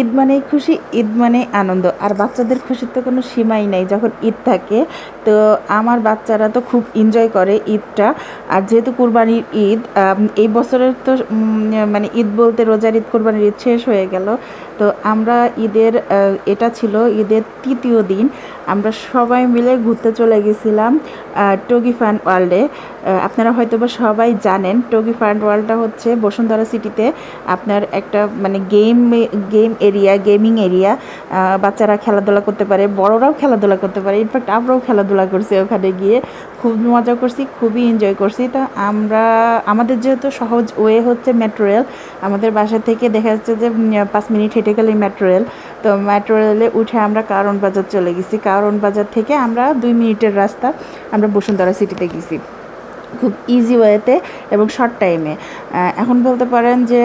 ঈদ মানেই খুশি, ঈদ মানেই আনন্দ। আর বাচ্চাদের খুশির তো কোনো সীমাই নেই, যখন ঈদ থাকে, তো আমার বাচ্চারা তো খুব এনজয় করে ঈদটা। আর যেহেতু কুরবানির ঈদ এই বছরের তো মানে ঈদ বলতে রোজার ঈদ, কুরবানির ঈদ শেষ হয়ে গেল। তো আমরা ঈদের এটা ছিল ঈদের তৃতীয় দিন। আমরা সবাই মিলে ঘুরতে চলে গেছিলাম টগি ফান ওয়ার্ল্ডে। আপনারা হয়তো বা সবাই জানেন, টগি ফান ওয়ার্ল্ডটা হচ্ছে বসুন্ধরা সিটিতে আপনার একটা মানে game game area gaming area বাচ্চারা খেলাধুলা করতে পারে, বড়রাও খেলাধুলা করতে পারে ইনফ্যাক্ট আমরাও খেলাধুলা করছি ওখানে গিয়ে, খুব মজা করছি, খুবই এনজয় করছি। তো আমরা, আমাদের যেহেতু সহজ ওয়ে হচ্ছে মেট্রো রেল আমাদের বাসা থেকে দেখা যাচ্ছে যে পাঁচ মিনিট হেঁটে গেলে মেট্রো রেল তো মেট্রো রেলে উঠে আমরা কারণ বাজার চলে গেছি। কারণ বাজার থেকে আমরা দুই মিনিটের রাস্তা আমরা বসুন্ধরা সিটিতে গেছি। খুব ইজি ওয়েতে এবং শর্ট টাইমে এখন বলতে পারেন যে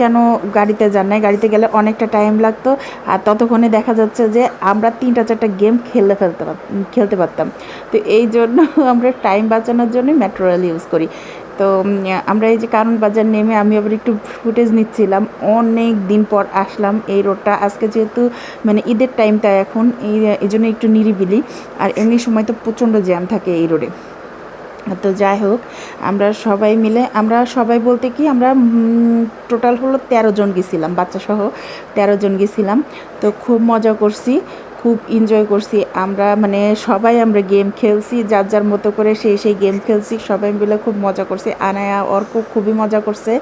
কেন গাড়িতে যান নাই? গাড়িতে গেলে অনেকটা টাইম লাগতো। আর ততক্ষণে দেখা যাচ্ছে যে, আমরা তিনটা চারটা গেম খেলে ফেলতে খেলতে পারতাম। তো এই জন্য আমরা টাইম বাঁচানোর জন্যই মেট্রো রেল ইউজ করি। তো আমরা এই যে কারণ বাজার নেমে আমি আবার একটু ফুটেজ নিচ্ছিলাম। অনেক দিন পর আসলাম এই রোডটা আজকে যেহেতু মানে ঈদের টাইমটা এখন। এই এই জন্য একটু নিরিবিলি। আর এমনি সময় তো প্রচণ্ড জ্যাম থাকে এই রোডে তো যাই হোক, আমরা সবাই মিলে, আমরা সবাই বলতে কি, আমরা টোটাল হলো তেরো জন গেছিলাম বাচ্চা সহ তেরো জন গেছিলাম। তো খুব মজা করছি, খুব এনজয় করছি। আমরা মানে সবাই আমরা গেম খেলছি, যার যার মতো করে সেই সেই গেম খেলছি, সবাই মিলে খুব মজা করছি। আনায়া অর্ক খুবই মজা করছে,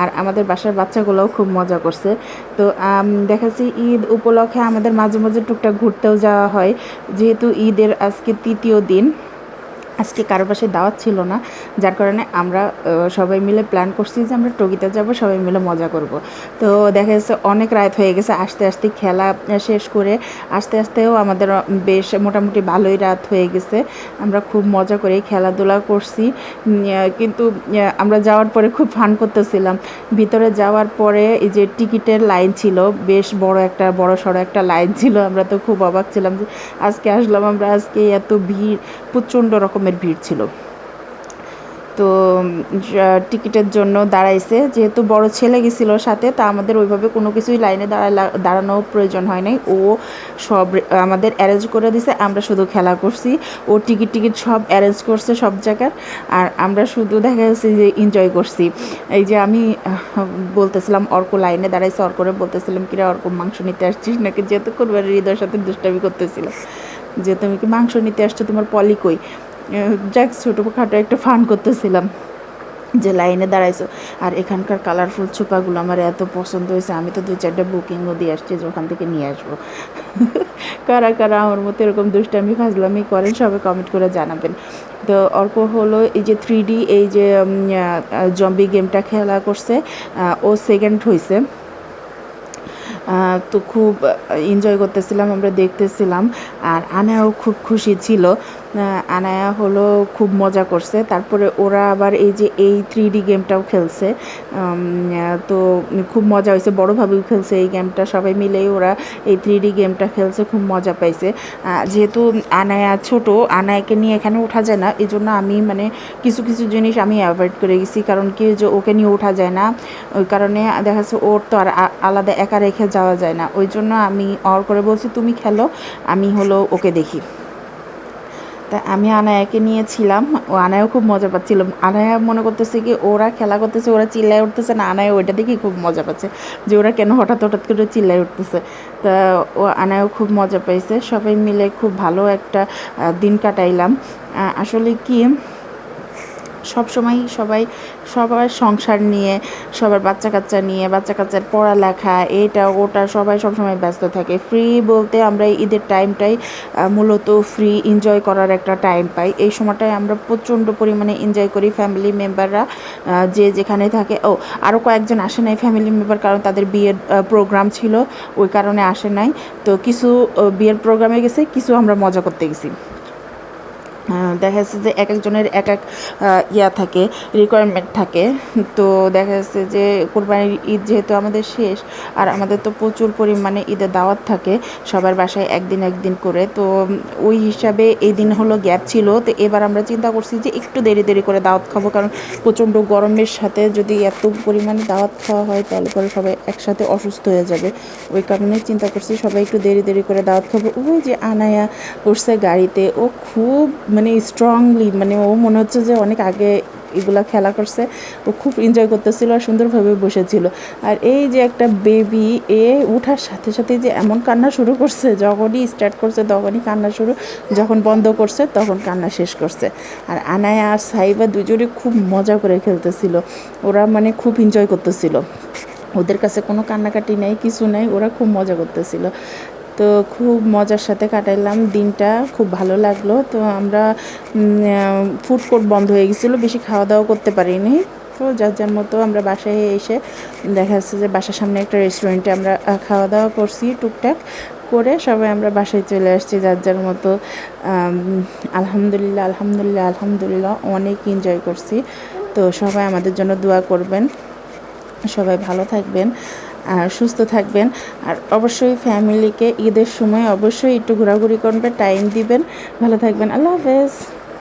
আর আমাদের বাসার বাচ্চাগুলোও খুব মজা করছে। তো দেখাচ্ছি, ঈদ উপলক্ষে আমাদের মাঝে মাঝে টুকটাক ঘুরতেও যাওয়া হয়, যেহেতু ঈদের আজকে তৃতীয় দিন। আজকে কারও পাশে দাওয়াত ছিল না, যার কারণে আমরা সবাই মিলে প্ল্যান করছি যে আমরা টগিতে যাব, সবাই মিলে মজা করব। তো দেখা যাচ্ছে অনেক রাত হয়ে গেছে, আস্তে আস্তে খেলা শেষ করে আস্তে আস্তেও আমাদের বেশ মোটামুটি ভালোই রাত হয়ে গেছে। আমরা খুব মজা করে খেলাধুলা করছি। কিন্তু আমরা যাওয়ার পরে খুব ফান করতেছিলাম। ভিতরে যাওয়ার পরে এই যে টিকিটের লাইন ছিল, বেশ বড় একটা, বড় সড়ো একটা লাইন ছিল। আমরা তো খুব অবাক ছিলাম যে আজকে আসলাম, আমরা আজকে এত ভিড়, প্রচণ্ড রকমের ভিড় ছিল। তো টিকিটের জন্য দাঁড়াইছে। যেহেতু বড় ছেলে গেছিল সাথে, তা আমাদের ওইভাবে কোনো কিছুই লাইনে দাঁড়ায় দাঁড়ানো প্রয়োজন হয় নাই। ও সব আমাদের অ্যারেঞ্জ করে দিছে, আমরা শুধু খেলা করছি। ও টিকিট টিকিট সব অ্যারেঞ্জ করছে সব জায়গার। আর আমরা শুধু দেখা যাচ্ছে যে এনজয় করছি। এই যে আমি বলতেছিলাম, অর্ক লাইনে দাঁড়াইছে। অর্করে বলতেছিলাম, কিরা অর্ক, মাংস নিতে আসছিস নাকি? যেহেতু কোরবানির হৃদয়ের সাথে দুষ্টামি করতেছিল। যে তুমি কি মাংস নিতে আসছো? তোমার পলি কই? যাক, ছোটোখাটো একটা ফান করতেছিলাম যে লাইনে দাঁড়াইছো। আর এখানকার কালারফুল ছোপাগুলো আমার এত পছন্দ হয়েছে, আমি তো দুই চারটা বুকিংও দিয়ে আসছি যে ওখান থেকে নিয়ে আসব। কারা কারা আমার মতো এরকম দুষ্টামি, ফাজলামি করেন, সবাই কমেন্ট করে জানাবেন। তো অল্প হলো এই যে থ্রি এই যে জম্বি গেমটা খেলা করছে ও সেকেন্ড হয়েছে তো খুব এনজয় করতেছিলাম, আমরা দেখতেছিলাম। আর আনাও খুব খুশি ছিল। আনায়া হলো খুব মজা করছে। তারপরে ওরা আবার এই যে এই থ্রি ডি গেমটাও খেলছে। তো খুব মজা হয়েছে, বড়োভাবেও খেলছে এই গেমটা সবাই মিলেই ওরা এই থ্রি ডি গেমটা খেলছে, খুব মজা পাইছে। যেহেতু আনায়া ছোট, আনায়াকে নিয়ে এখানে ওঠা যায় না এই জন্য আমি মানে কিছু কিছু জিনিস আমি অ্যাভয়েড করে গেছি। কারণ কি যে ওকে নিয়ে ওঠা যায় না, ওই কারণে দেখা যাচ্ছে ওর তো আর আলাদা একা রেখে যাওয়া যায় না। ওই জন্য আমি অর করে বলছি, তুমি খেলো, আমি হলো ওকে দেখি। তা আমি আনায়াকে নিয়েছিলাম। ও আনায়াও খুব মজা পাচ্ছিল। আনায়া মনে করতেছে কি, ওরা খেলা করতেছে, ওরা চিল্লায় উঠতেছে না। আনায়া ওইটা দেখেই খুব মজা পাচ্ছে যে ওরা কেন হঠাৎ হঠাৎ করে চিল্লায় উঠতেছে। তা ও আনায়াও খুব মজা পাইছে। সবাই মিলে খুব ভালো একটা দিন কাটাইলাম। আসলে কি সব সময় সবাই, সবার সংসার নিয়ে, সবার বাচ্চা কাচ্চা নিয়ে বাচ্চা কাচ্চার পড়ালেখা, এটা, ওটা সবাই সবসময় ব্যস্ত থাকে। ফ্রি বলতে আমরা ঈদের টাইমটাই মূলত ফ্রি এনজয় করার একটা টাইম পাই। এই সময়টায় আমরা প্রচণ্ড পরিমাণে এনজয় করি ফ্যামিলি মেম্বাররা যে যেখানে থাকে। ও আরও কয়েকজন আসে নাই ফ্যামিলি মেম্বার কারণ তাদের বিয়ের প্রোগ্রাম ছিল, ওই কারণে আসে নাই। তো কিছু বিয়ের প্রোগ্রামে গেছে, কিছু আমরা মজা করতে গেছি। দেখা যাচ্ছে যে এক একজনের এক এক ইয়া থাকে রিকোয়ারমেন্ট থাকে। তো দেখা যাচ্ছে যে কোরবানির ঈদ যেহেতু আমাদের শেষ, আর আমাদের তো প্রচুর পরিমাণে ঈদের দাওয়াত থাকে সবার বাসায় একদিন একদিন করে। তো ওই হিসাবে এই দিন হলো গ্যাপ ছিল। তো এবার আমরা চিন্তা করছি যে একটু দেরি দেরি করে দাওয়াত খাব, কারণ প্রচণ্ড গরমের সাথে যদি এত পরিমাণে দাওয়াত খাওয়া হয়, তাহলে পরে সবাই একসাথে অসুস্থ হয়ে যাবে। ওই কারণে চিন্তা করছি সবাই একটু দেরি দেরি করে দাওয়াত খাব। ওই যে আনায়া করছে গাড়িতে, ও খুব মানে স্ট্রংলি মানে ও মনে হচ্ছে যে অনেক আগে এগুলা খেলা করছে। ও খুব এনজয় করতেছিল আর সুন্দরভাবে বসেছিল। আর এই যে একটা বেবি এ উঠার সাথে সাথে যে এমন কান্না শুরু করছে, যখনই স্টার্ট করছে, তখনই কান্না শুরু। যখন বন্ধ করছে, তখন কান্না শেষ করছে। আর আনায়া আর সাইবা দুজনে খুব মজা করে খেলতেছিল। ওরা মানে খুব এনজয় করতেছিল। ওদের কাছে কোনো কান্নাকাটি নেই, কিছু নেই, ওরা খুব মজা করতেছিল। তো খুব মজার সাথে কাটাইলাম দিনটা, খুব ভালো লাগল। তো আমরা ফুড কোর্ট বন্ধ হয়ে গেছিল, বেশি খাওয়া দাওয়া করতে পারিনি। তো যার যার মতো আমরা বাসায় এসে দেখা যাচ্ছে যে বাসার সামনে একটা রেস্টুরেন্টে আমরা খাওয়া দাওয়া করছি টুকটাক করে সবাই আমরা বাসায় চলে আসছি যার যার মতো। আলহামদুলিল্লাহ আলহামদুলিল্লাহ আলহামদুলিল্লাহ অনেক এনজয় করছি। তো সবাই আমাদের জন্য দোয়া করবেন। সবাই ভালো থাকবেন। আর সুস্থ থাকবেন। আর অবশ্যই ফ্যামিলিকে ঈদের সময় অবশ্যই একটু ঘোরাঘুরি করবে টাইম দিবেন। ভালো থাকবেন। আল্লাহ হাফেজ।